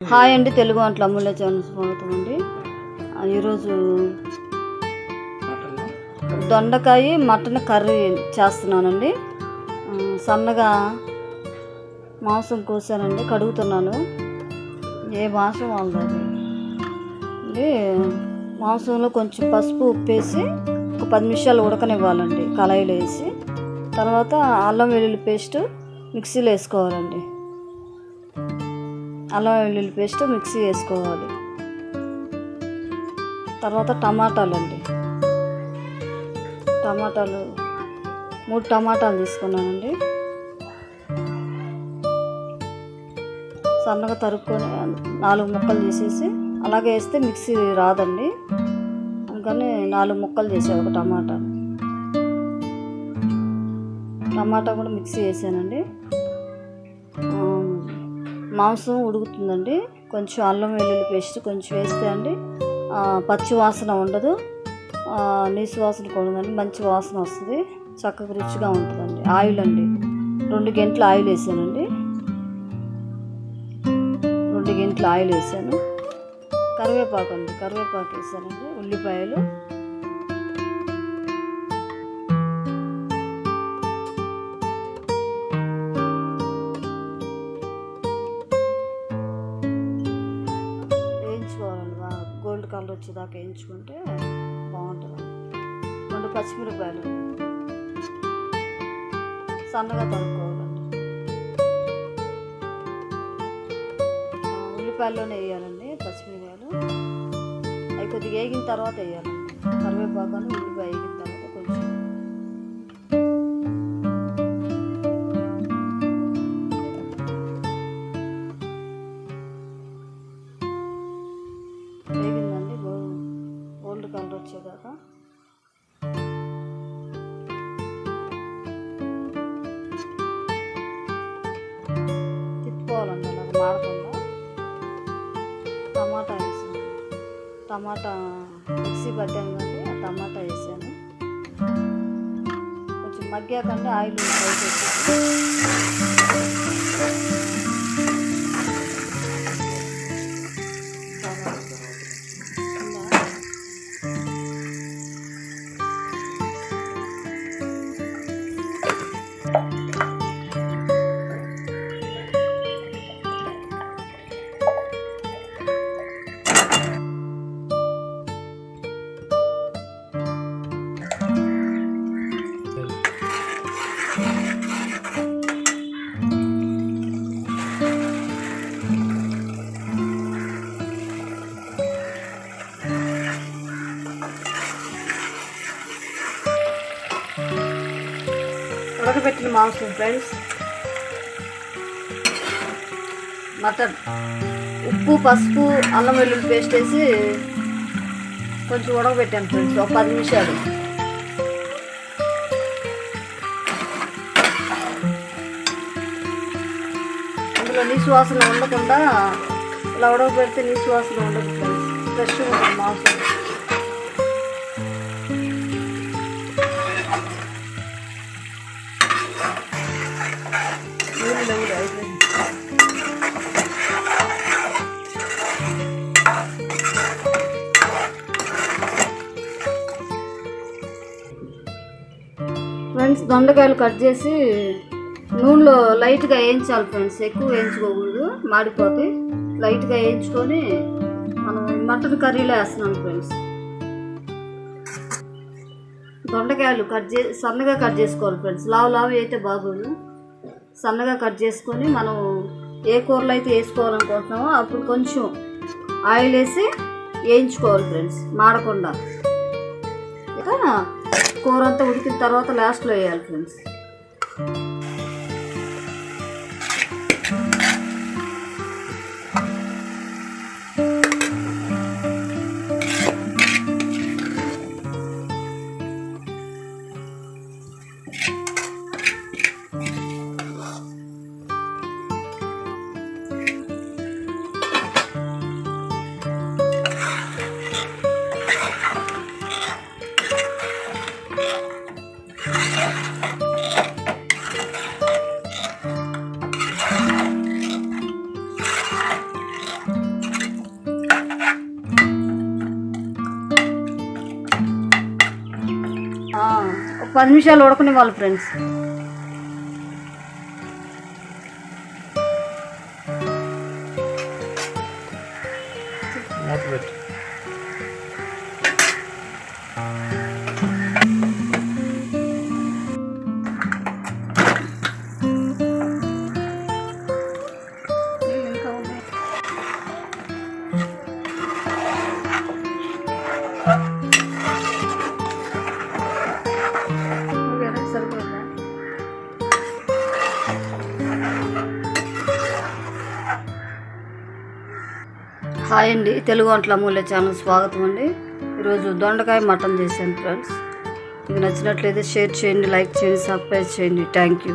Hi అండి తెలుగు వంటల అమూల్య channel స్వాగతం అండి. ఈరోజు దొండకాయ మటన్ కర్రీ చేస్తున్నానండి. సన్నగా మాంసం కోసానండి కడుగుతున్నాను. ఏ మాంసం వాళ్ళది అండి మాంసంలో కొంచెం పసుపు ఉప్పేసి ఒక పది నిమిషాలు ఉడకనివ్వాలండి కళాయిలో వేసి. తర్వాత అల్లం వెల్లుల్లి పేస్ట్ మిక్సీలో వేసుకోవాలండి. అల్లం వెల్లుల్లి పేస్ట్ మిక్సీ వేసుకోవాలి. తర్వాత టమాటాలు అండి టమాటాలు మూడు టమాటాలు తీసుకున్నానండి. సన్నగా తరుక్కొని నాలుగు ముక్కలు చేసేసి అలాగే వేస్తే మిక్సీ రాదండి. అందుకని నాలుగు ముక్కలు చేసాను ఒక టమాటా. టమాటా కూడా మిక్సీ వేసానండి. మాంసం ఉడుకుతుందండి. కొంచెం అల్లం వెల్లుల్లి పేస్ట్ కొంచెం వేస్తే అండి పచ్చి వాసన ఉండదు. నీసు వాసన కూడా మంచి వాసన వస్తుంది. చక్కగా రుచిగా ఉంటుందండి. ఆయిల్ అండి. రెండు గంటలు ఆయిల్ వేసానండి. రెండు గంటలు ఆయిల్ వేసాను. కరివేపాకు అండి కరివేపాకు వేసానండి ఉల్లిపాయలు. కలర్ వచ్చేదాకా వేయించుకుంటే బాగుంటుంది. రెండు పచ్చిమిరపాయలు సన్నగా తరుక్కోవాలండి. ఉల్లిపాయల్లోనే వేయాలండి పచ్చిమిరపాయలు అవి కొద్దిగా వేగిన తర్వాత వేయాలండి. కరివేపాకు ఉల్లిపాయ వేగిన వచ్చేదాకా. తిప్పుకోవాలండి అలా మాడకుండా. టమాటా వేసాను. టమాటా మిక్సీ పట్టాను కానీ ఆ టమాటా వేసాను. కొంచెం మగ్గాకంటే ఆయిల్ ఫ్రై ఉడకబెట్టిన మాంసం ఫ్రెండ్స్ మటన్. ఉప్పు పసుపు అల్లం వెల్లుల్లి పేస్ట్ వేసి కొంచెం ఉడకబెట్టాను ఫ్రెండ్స్ ఒక పది నిమిషాలు. అందులో నీసు వాసన ఉండకుండా ఇలా ఉడకబెడితే నీసు వాసన ఉండదు ఫ్రెండ్స్ ఫ్రెష్గా ఉంటుంది మాంసం దొండకాయలు కట్ చేసి నూనెలో లైట్గా వేయించాలి ఫ్రెండ్స్. ఎక్కువ వేయించుకోకూడదు. మాడిపోతాయి లైట్గా వేయించుకొని మనం మటన్ కర్రీలో వేస్తున్నాం ఫ్రెండ్స్. దొండకాయలు కట్ చే సన్నగా కట్ చేసుకోవాలి ఫ్రెండ్స్. లావు లావు అయితే బాగోదు. సన్నగా కట్ చేసుకొని మనం ఏ కూరలు అయితే వేసుకోవాలనుకుంటున్నామో అప్పుడు కొంచెం ఆయిల్ వేసి వేయించుకోవాలి ఫ్రెండ్స్. మాడకుండా. ఇక కూర అంతా ఉడికిన తర్వాత లాస్ట్లో వేయాలి ఫ్రెండ్స్ పది నిమిషాలు ఉడకని వాళ్ళు ఫ్రెండ్స్ హాయ్ అండి. తెలుగు వంటల అమూల్య ఛానల్ స్వాగతం అండి. ఈరోజు దొండకాయ మటన్ చేశాను ఫ్రెండ్స్. మీకు నచ్చినట్లయితే షేర్ చేయండి లైక్ చేయండి సబ్స్క్రైబ్ చేయండి. Thank you.